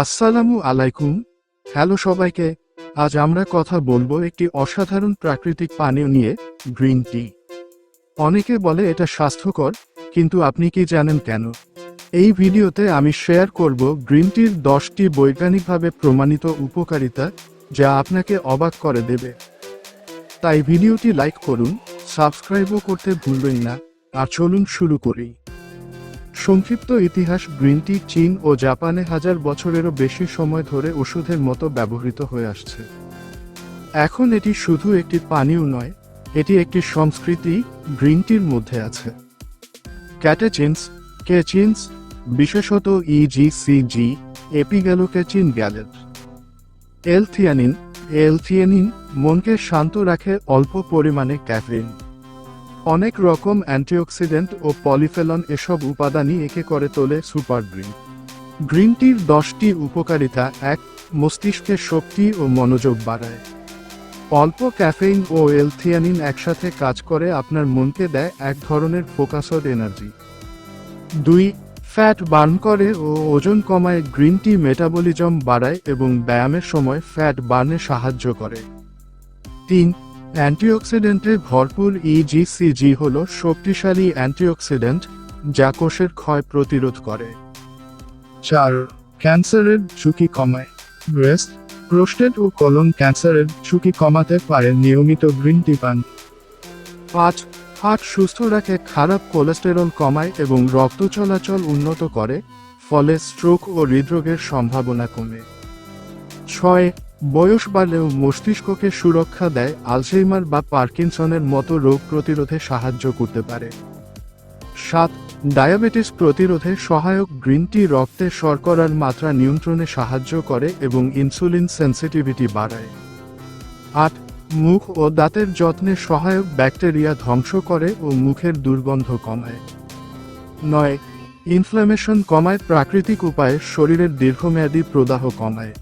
আসসালামু আলাইকুম। হ্যালো সবাইকে, আজ আমরা কথা বলব একটি অসাধারণ প্রাকৃতিক পানীয় নিয়ে, গ্রিন টি। অনেকে বলে এটা স্বাস্থ্যকর, কিন্তু আপনি কি জানেন কেন? এই ভিডিওতে আমি শেয়ার করব গ্রিন টির দশটি বৈজ্ঞানিকভাবে প্রমাণিত উপকারিতা, যা আপনাকে অবাক করে দেবে। তাই ভিডিওটি লাইক করুন, সাবস্ক্রাইবও করতে ভুলবেন না, আর চলুন শুরু করি। সংক্ষিপ্ত ইতিহাস গ্রিন টি, চীন ও জাপানে হাজার বছরেরও বেশি সময় ধরে ওষুধের মতো ব্যবহৃত হয়ে আসছে। এখন এটি শুধু একটি পানীয় নয়, এটি একটি সংস্কৃতি গ্রিন টির মধ্যে আছে। ক্যাটেচিনস, কেচিনস, বিশেষত ইজিসিজি এপিগ্যালোকেচিন গ্যালেট। এলথিয়ানিন এলথিয়ানিন মনকে শান্ত রাখে অল্প পরিমাণে ক্যাফেইন। অনেক রকম অ্যান্টিঅক্সিডেন্ট ও পলিফেলন এসব উপাদানই একে করে তোলে সুপার গ্রিন। গ্রিন টির দশটি উপকারিতা এক, মস্তিষ্কের শক্তি ও মনোযোগ বাড়ায়। অল্প ক্যাফেইন ও এলথিয়ানিন একসাথে কাজ করে আপনার মনকে দেয় এক ধরনের ফোকাসড এনার্জি। দুই, ফ্যাট বার্ন করে ও ওজন কমায় গ্রিন টি মেটাবলিজম বাড়ায় এবং ব্যায়ামের সময় ফ্যাট বার্নে সাহায্য করে। তিন অ্যান্টিঅক্সিডেন্টে ভরপুর E ইজিসিজি হল শক্তিশালী অ্যান্টিঅক্সিডেন্ট যা কোষের ক্ষয় প্রতিরোধ করে। চার, ক্যান্সারের ঝুঁকি কমায়। ব্রেস্ট প্রোস্টেট ও কলন ক্যান্সারের ঝুঁকি কমাতে পারে নিয়মিত গ্রিন টি পান। পাঁচ হার্ট সুস্থ রাখে, খারাপ কোলেস্টেরল কমায় এবং রক্ত চলাচল উন্নত করে, ফলে স্ট্রোক ও হৃদরোগের সম্ভাবনা কমে। ছয় বয়স বাড়লেও মস্তিষ্ককে সুরক্ষা দেয় আলসেইমার বা পার্কিনসনের মতো রোগ প্রতিরোধে সাহায্য করতে পারে। সাত, ডায়াবেটিস প্রতিরোধে সহায়ক গ্রিন টি রক্তে শর্করার মাত্রা নিয়ন্ত্রণে সাহায্য করে এবং ইনসুলিন সেন্সিটিভিটি বাড়ায়। আট, মুখ ও দাঁতের যত্নে সহায়ক ব্যাকটেরিয়া ধ্বংস করে ও মুখের দুর্গন্ধ কমায়। নয়, ইনফ্ল্যামেশন কমায় প্রাকৃতিক উপায়ে শরীরের দীর্ঘমেয়াদী প্রদাহ কমায়।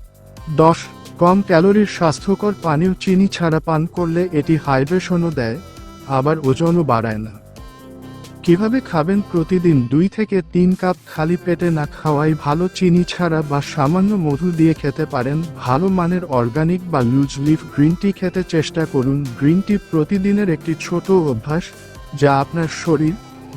দশ কম ক্যালোরির স্বাস্থ্যকর পানীয় চিনি ছাড়া পান করলে এটি হাইড্রেশনও দেয়, আবার ওজনও বাড়ায় না। কীভাবে খাবেন প্রতিদিন দুই থেকে তিন কাপ খালি পেটে না খাওয়াই ভালো চিনি ছাড়া বা সামান্য মধু দিয়ে খেতে পারেন ভালো মানের অর্গানিক বা লুজ লিফ গ্রিন টি খেতে চেষ্টা করুন। গ্রিন টি প্রতিদিনের একটি ছোট অভ্যাস, যা আপনার শরীর,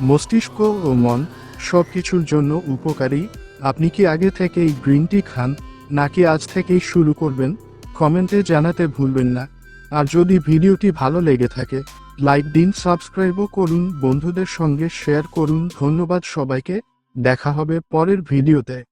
মস্তিষ্ক ও মন সব কিছুর জন্য উপকারী। আপনি কি আগে থেকেই গ্রিন টি খান? নাকি আজ থেকেই শুরু করবেন? কমেন্টে জানাতে ভুলবেন না। আর যদি ভিডিওটি ভালো লেগে থাকে, লাইক দিন, সাবস্ক্রাইবও করুন, বন্ধুদের সঙ্গে শেয়ার করুন। ধন্যবাদ সবাইকে। দেখা হবে পরের ভিডিওতে।